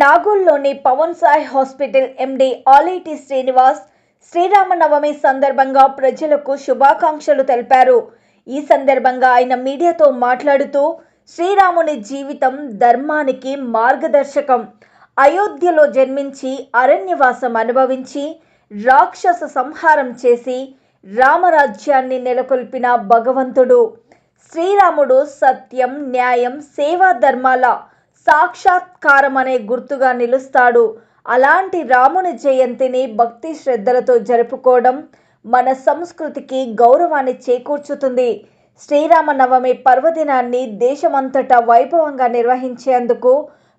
నాగోల్లోని Pavan Sai hospital MD Aleti Srinivas Sri Rama Navami సందర్భంగా ప్రజలకు శుభాకాంక్షలు తెలిపారు. ఈ సందర్భంగా ఆయన మీడియాతో మాట్లాడుతూ శ్రీరాముని జీవితం ధర్మానికి మార్గదర్శకం. అయోధ్యలో జన్మించి అరణ్యవాసం అనుభవించి రాక్షస సంహారం చేసి రామరాజ్యాన్ని నెలకొల్పిన భగవంతుడు. శ్రీరాముడు సత్యం న్యాయం సేవా ధర్మాల సాక్షాత్కారం అనే గుర్తుగా నిలుస్తాడు. అలాంటి రాముని జయంతిని భక్తి శ్రద్ధలతో జరుపుకోవడం మన సంస్కృతికి గౌరవాన్ని చేకూర్చుతుంది. శ్రీరామనవమి పర్వదినాన్ని దేశమంతటా వైభవంగా నిర్వహించేందుకు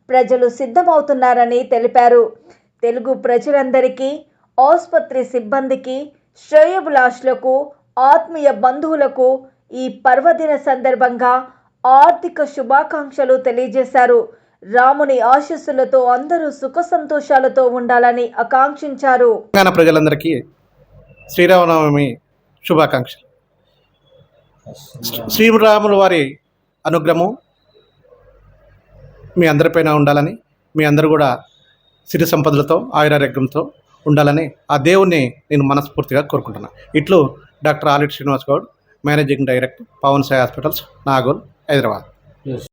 ప్రజలు సిద్ధమవుతున్నారని తెలిపారు. తెలుగు ప్రజలందరికీ ఆసుపత్రి సిబ్బందికి శ్రేయభిలాషులకు ఆత్మీయ బంధువులకు ఈ పర్వదిన సందర్భంగా ఆర్థిక శుభాకాంక్షలు తెలియజేశారు. రాముని ఆశీస్సులతో అందరూ సుఖ సంతోషాలతో ఉండాలని ఆకాంక్షించారు. తెలంగాణ ప్రజలందరికీ శ్రీరామనవమి శుభాకాంక్షలు. శ్రీరాములు వారి అనుగ్రహం మీ అందరిపైన ఉండాలని మీ అందరూ కూడా సిరి సంపదలతో ఆయురారోగ్యంతో ఉండాలని ఆ దేవుణ్ణి నేను మనస్ఫూర్తిగా కోరుకుంటున్నాను ఇట్లు doctor Aleti Srinivas Goud managing director Pavan Sai hospitals Nagole Hyderabad